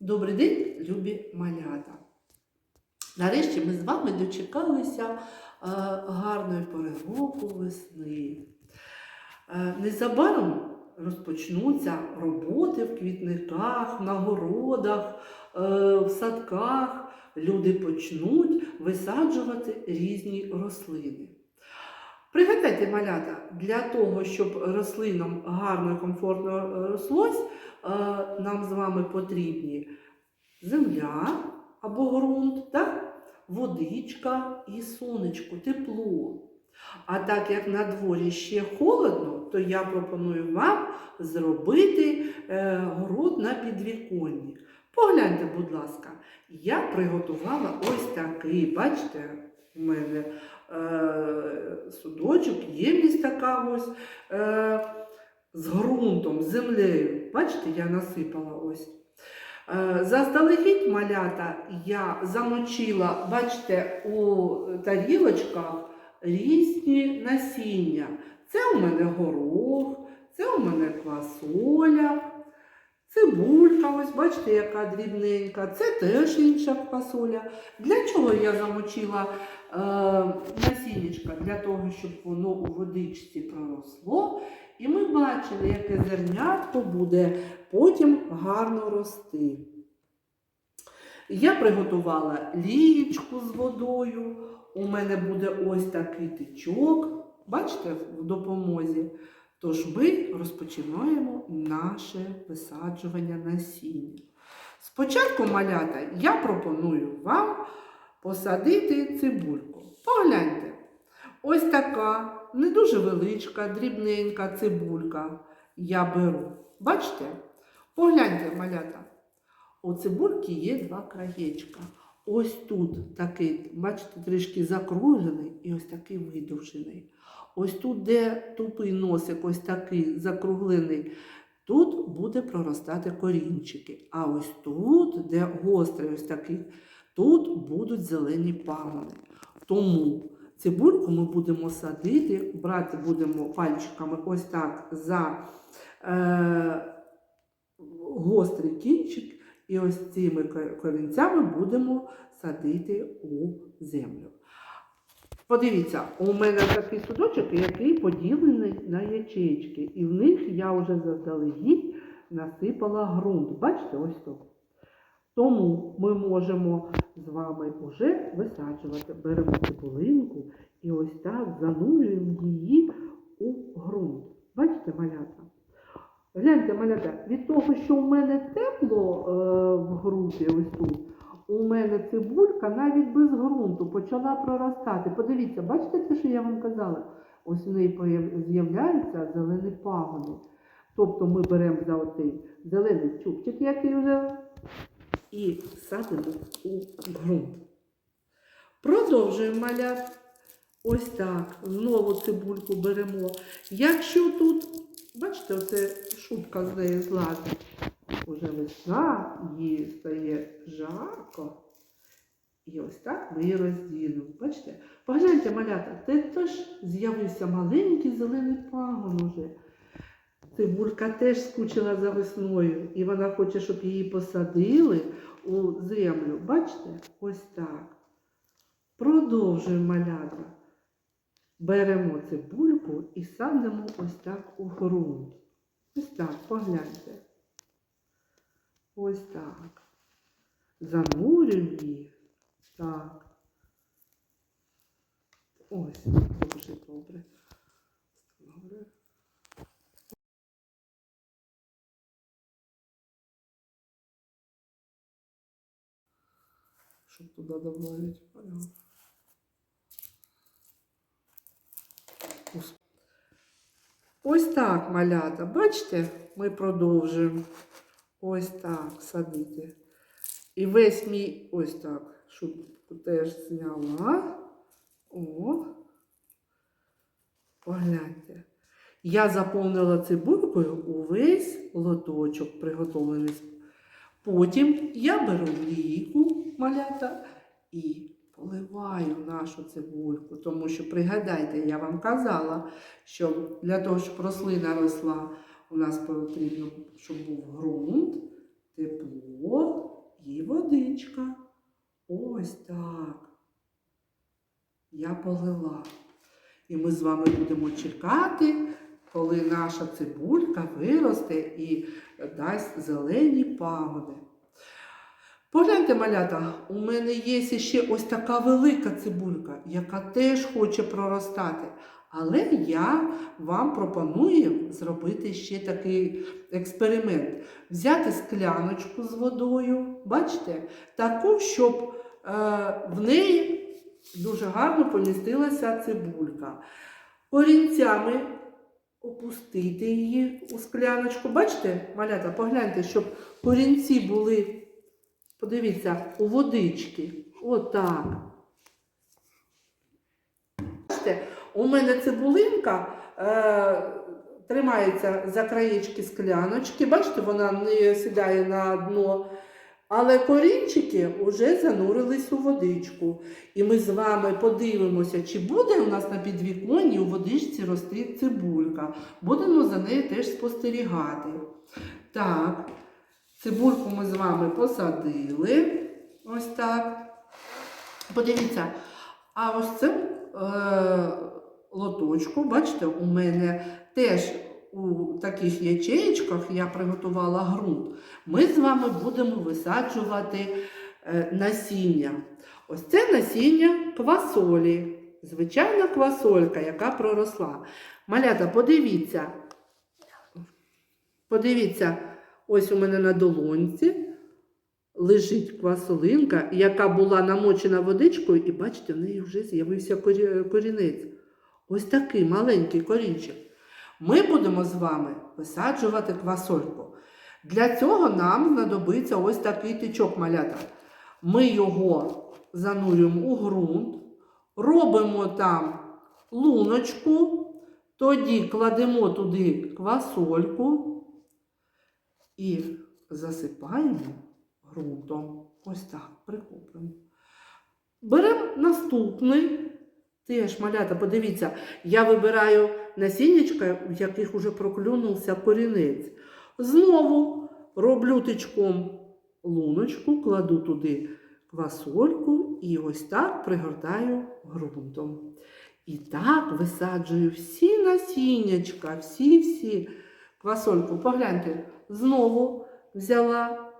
Добрий день, любі малята! Нарешті ми з вами дочекалися е, гарної пори року весни. Е, незабаром розпочнуться роботи в квітниках, на городах, е, в садках. Люди почнуть висаджувати різні рослини. Пригадайте, малята, для того, щоб рослинам гарно і комфортно е, рослось, е, нам з вами потрібні земля або ґрунт, так? водичка і сонечко, тепло. А так як на дворі ще холодно, то я пропоную вам зробити е, город на підвіконні. Погляньте, будь ласка, я приготувала ось такий, бачите, у мене судочок, ємність така ось е, з ґрунтом, з землею. Бачите, я насипала ось. Е, Заздалегідь малята я замочила, бачите, у тарілочках різні насіння. Це у мене горох, це у мене квасоля, цибулька, ось бачите, яка дрібненька, це теж інша квасоля. Для чого я замочила насіннячка? Для того, щоб воно у водичці проросло. І ми бачили, яке зернятко буде потім гарно рости. Я приготувала лієчку з водою. У мене буде ось такий тичок, бачите, в допомозі. Тож ми розпочинаємо наше висаджування насіння. Спочатку, малята, я пропоную вам посадити цибульку. Погляньте, ось така не дуже величка, дрібненька цибулька я беру. Бачите? Погляньте, малята. У цибульки є два краєчка. Ось тут такий, бачите, трішки закруглений і ось такий видовжений. Ось тут, де тупий носик, ось такий закруглений, тут буде проростати корінчики. А ось тут, де гострий ось такий, тут будуть зелені пагони. Тому цибульку ми будемо садити, брати будемо пальчиками ось так за е, гострий кінчик. І ось цими корінцями будемо садити у землю. Подивіться, у мене такий судочок, який поділений на ячейки. І в них я вже заздалегідь насипала ґрунт. Бачите, ось тут. Тому ми можемо з вами вже висаджувати. Беремо цибулинку і ось так занурюємо її у ґрунт. Бачите, малята? Гляньте, малята, від того, що у мене тепло е, в ґрунті, ось тут, у мене цибулька навіть без ґрунту почала проростати. Подивіться, бачите те, що я вам казала? Ось в неї з'являються зелені пагони. Тобто ми беремо за оцей зелений чубчик, який вже, і садимо у ґрунт. Продовжуємо малят. Ось так. Знову цибульку беремо. Якщо тут, бачите, оце шубка з неї злазить. Уже весна, їй стає жарко. І ось так ми її розділимо. Бачите? Погляньте, малята, це теж з'явився маленький зелений пагон уже. Цибулька теж скучила за весною, і вона хоче, щоб її посадили у землю. Бачите? Ось так. Продовжуємо малята. Беремо цибульку і садимо ось так у ґрунт. Ось так, погляньте. Ось так. Занурюємо її. Так. Ось, дуже добре. Добре. Щоб туди добавити. Ось. Так, малята. Бачите, ми продовжуємо. Ось так садити. І весь мій ось так, шубку теж зняла. О, погляньте. Я заповнила цибулькою увесь лоточок приготовлений. Потім я беру лійку малята і поливаю нашу цибульку. Тому що, пригадайте, я вам казала, що для того, щоб рослина росла, у нас потрібно, щоб був ґрунт, тепло насіннячка. Ось так. Я полила. І ми з вами будемо чекати, коли наша цибулька виросте і дасть зелені пагони. Погляньте, малята, у мене є ще ось така велика цибулька, яка теж хоче проростати. Але я вам пропоную зробити ще такий експеримент. Взяти скляночку з водою, бачите, таку, щоб е, в неї дуже гарно помістилася цибулька. Корінцями опустити її у скляночку. Бачите, малята, погляньте, щоб корінці були, подивіться, у водички. Отак. Бачите, у мене цибулинка е, тримається за краєчки скляночки. Бачите, вона не сідає на дно. Але корінчики вже занурились у водичку. І ми з вами подивимося, чи буде у нас на підвіконні у водичці рости цибулька. Будемо за нею теж спостерігати. Так, цибульку ми з вами посадили. Ось так. Подивіться, а ось це е, лоточку, бачите, у мене теж у таких ячеєчках я приготувала ґрунт. Ми з вами будемо висаджувати е, насіння. Ось це насіння квасолі. Звичайна квасолька, яка проросла. Малята, подивіться. Подивіться, ось у мене на долонці лежить квасолинка, яка була намочена водичкою, і бачите, в неї вже з'явився корінець. Ось такий маленький корінчик. Ми будемо з вами висаджувати квасольку. Для цього нам знадобиться ось такий тичок малята. Ми його занурюємо у ґрунт, робимо там луночку, тоді кладемо туди квасольку і засипаємо ґрунтом. Ось так, прикуплено. Беремо наступний. Теж, малята, подивіться, я вибираю насіннячка, в яких уже проклюнувся корінець. Знову роблю тичком луночку, кладу туди квасольку і ось так пригортаю ґрунтом. І так висаджую всі насіннячка, всі-всі квасольку. Погляньте, знову взяла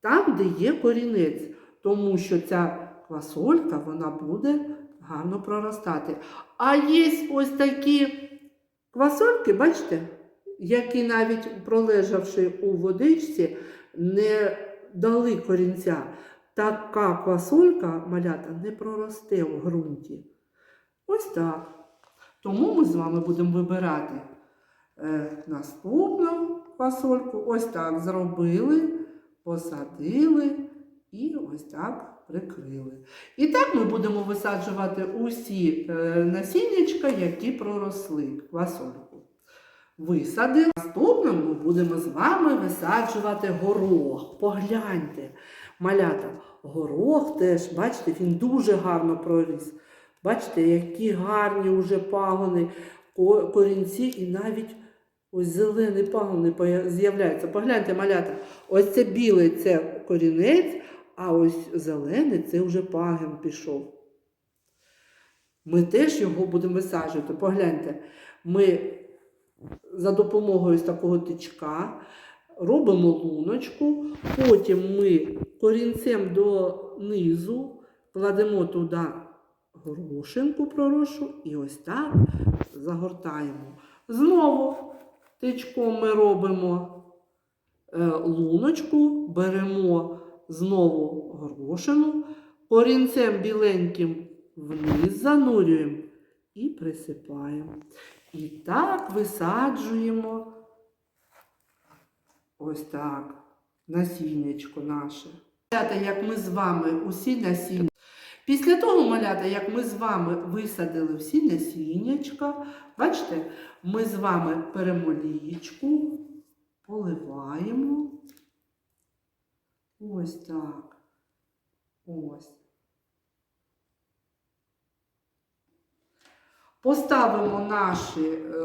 там, де є корінець, тому що ця квасолька вона буде гарно проростати. А є ось такі квасольки, бачите, які навіть пролежавши у водичці, не дали корінця. Така квасолька, малята, не проросте в ґрунті. Ось так. Тому ми з вами будемо вибирати е, наступну квасольку. Ось так зробили, посадили і ось так прикрили. І так ми будемо висаджувати усі е, насіннячка, які проросли квасольку. Висадили. Наступним ми будемо з вами висаджувати горох. Погляньте, малята, горох теж, бачите, він дуже гарно проріс. Бачите, які гарні вже пагони, корінці і навіть ось зелені пагони поя- з'являються. Погляньте, малята, ось це білий це корінець, а ось зелений це вже пагін пішов. Ми теж його будемо висаджувати. Погляньте, ми за допомогою такого тичка робимо луночку, потім ми корінцем донизу кладемо туди горошинку пророшу і ось так загортаємо. Знову тичком ми робимо е, луночку, беремо знову горошину, корінцем біленьким вниз занурюємо і присипаємо. І так висаджуємо ось так насіннячко наше. Малята, як ми з вами усі насіння. Після того, малята, як ми з вами висадили всі насіннячка, бачите, ми з вами беремо лієчку, поливаємо. Ось так. Ось. Поставимо наш е,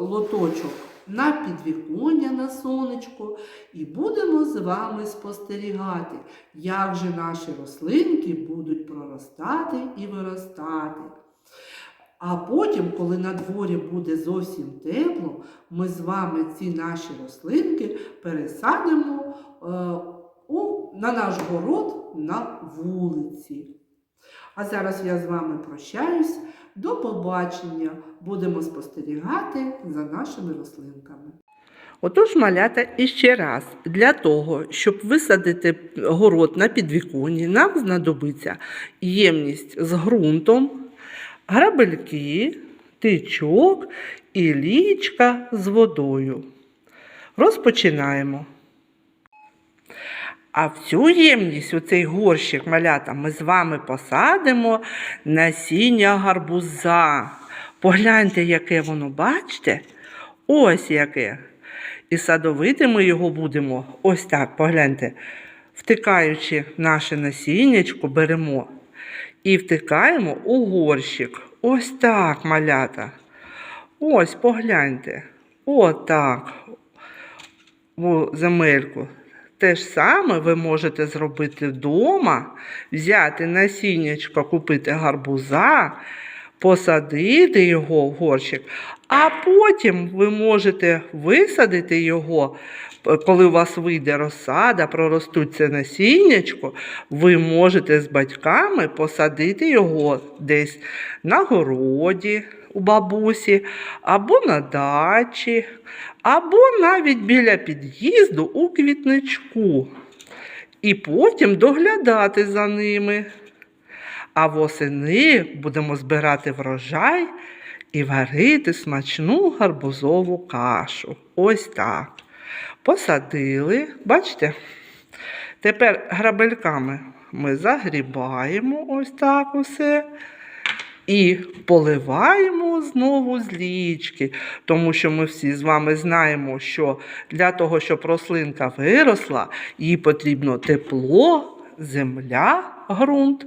лоточок на підвіконня на сонечко і будемо з вами спостерігати, як же наші рослинки будуть проростати і виростати. А потім, коли на дворі буде зовсім тепло, ми з вами ці наші рослинки пересадимо е, у, на наш город на вулиці. А зараз я з вами прощаюсь. До побачення. Будемо спостерігати за нашими рослинками. Отож, малята, іще раз, для того, щоб висадити город на підвіконні, нам знадобиться ємність з ґрунтом, грабельки, тичок і лічка з водою. Розпочинаємо. А в цю ємність, у цей горщик малята, ми з вами посадимо насіння гарбуза. Погляньте, яке воно, бачите? Ось яке. І садовити ми його будемо ось так, погляньте. Втикаючи наше насіннячко, беремо і втикаємо у горщик. Ось так, малята. Ось, погляньте. Отак. У земельку. Те ж саме ви можете зробити вдома, взяти насіннячко, купити гарбуза, посадити його в горщик, а потім ви можете висадити його, коли у вас вийде розсада, проростуть це насіннячко, ви можете з батьками посадити його десь на городі у бабусі, або на дачі, або навіть біля під'їзду у квітничку. І потім доглядати за ними. А восени будемо збирати врожай і варити смачну гарбузову кашу. Ось так. Посадили, бачите? Тепер грабельками ми загрібаємо ось так усе. І поливаємо знову з лічки, тому що ми всі з вами знаємо, що для того, щоб рослинка виросла, їй потрібно тепло, земля, ґрунт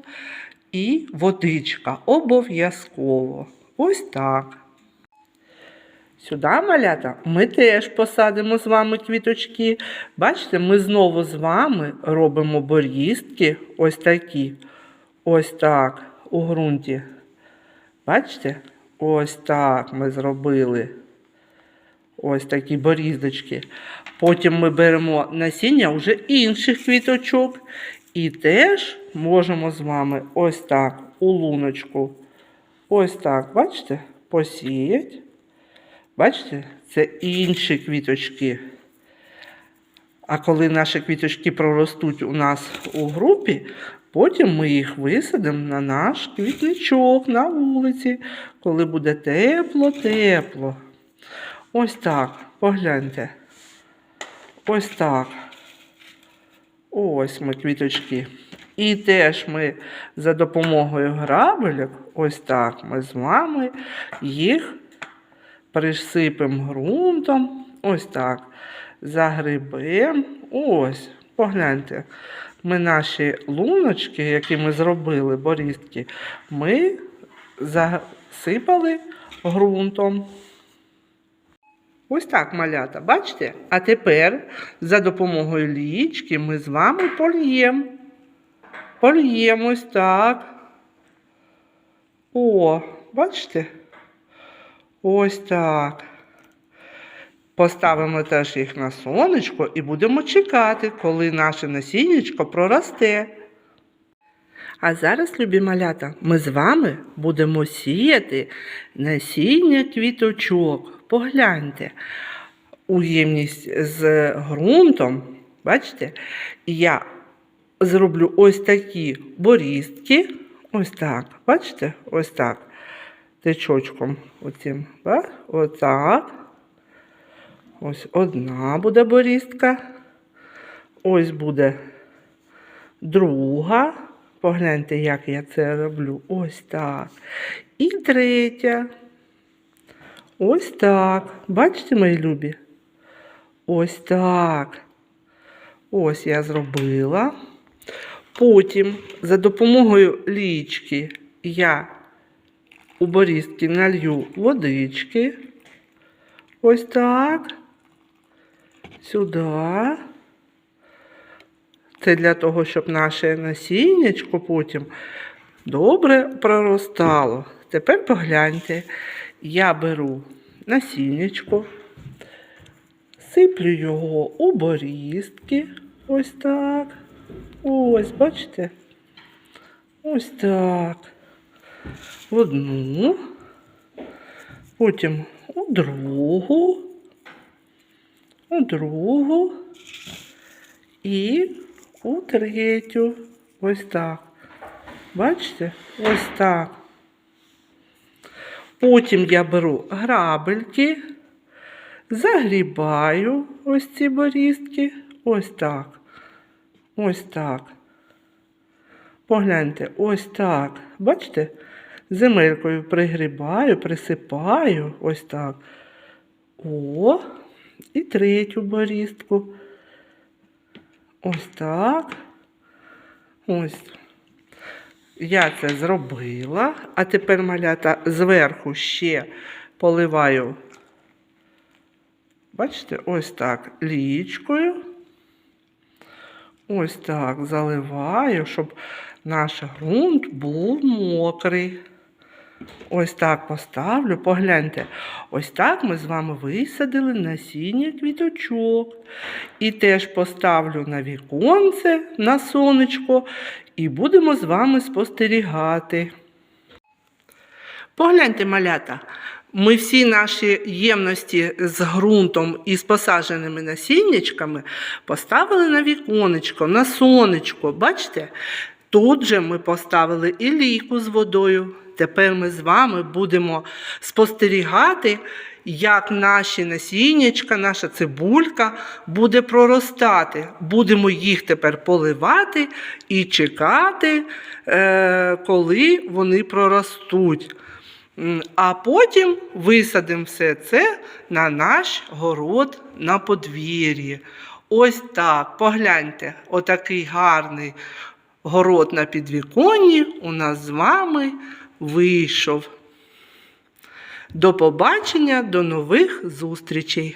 і водичка. Обов'язково. Ось так. Сюди, малята, ми теж посадимо з вами квіточки. Бачите, ми знову з вами робимо борістки ось такі. Ось так у ґрунті. Бачите? Ось так ми зробили. Ось такі боріздочки. Потім ми беремо насіння вже інших квіточок. І теж можемо з вами ось так у луночку. Ось так, бачите, посіять. Бачите, це інші квіточки. А коли наші квіточки проростуть у нас у групі, потім ми їх висадимо на наш квітничок на вулиці, коли буде тепло-тепло. Ось так, погляньте. Ось так. Ось ми квіточки. І теж ми за допомогою грабелек, ось так ми з вами їх присипемо ґрунтом. Ось так. Загребемо. Ось, погляньте. Ми наші луночки, які ми зробили, борістки, ми засипали ґрунтом. Ось так, малята, бачите? А тепер за допомогою лічки ми з вами польємо. Польємо ось так. О, бачите? Ось так. Поставимо теж їх на сонечко і будемо чекати, коли наше насіннячко проросте. А зараз, любі малята, ми з вами будемо сіяти насіння квіточок. Погляньте, уємність з ґрунтом, бачите, я зроблю ось такі борістки. Ось так, бачите? Ось так. Тичочком оцим. Да? Отак. Ось одна буде борістка. Ось буде друга. Погляньте, як я це роблю. Ось так. І третя. Ось так. Бачите, мої любі? Ось так. Ось я зробила. Потім за допомогою лічки я у борістки налью водички. Ось так. Сюди. Це для того, щоб наше насіннячко потім добре проростало. Тепер погляньте, я беру насіннячко, сиплю його у борістки. Ось так. Ось, бачите? Ось так. В одну, потім у другу, у другу і у третю. Ось так. Бачите? Ось так. Потім я беру грабельки, загрібаю ось ці борістки. Ось так. Ось так. Погляньте, ось так. Бачите? Земелькою пригрібаю, присипаю. Ось так. О, і третю борістку. Ось так. Ось. Я це зробила. А тепер малята зверху ще поливаю. Бачите, ось так лічкою. Ось так заливаю, щоб наш ґрунт був мокрий. Ось так поставлю. Погляньте, ось так ми з вами висадили насіння квіточок. І теж поставлю на віконце на сонечко, і будемо з вами спостерігати. Погляньте, малята, ми всі наші ємності з ґрунтом і з посадженими насіннячками поставили на віконечко, на сонечко. Бачите? Тут же ми поставили і лійку з водою. Тепер ми з вами будемо спостерігати, як наші насіннячка, наша цибулька буде проростати. Будемо їх тепер поливати і чекати, е, коли вони проростуть. А потім висадимо все це на наш город на подвір'ї. Ось так, погляньте, отакий гарний город на підвіконні у нас з вами вийшов. До побачення, до нових зустрічей!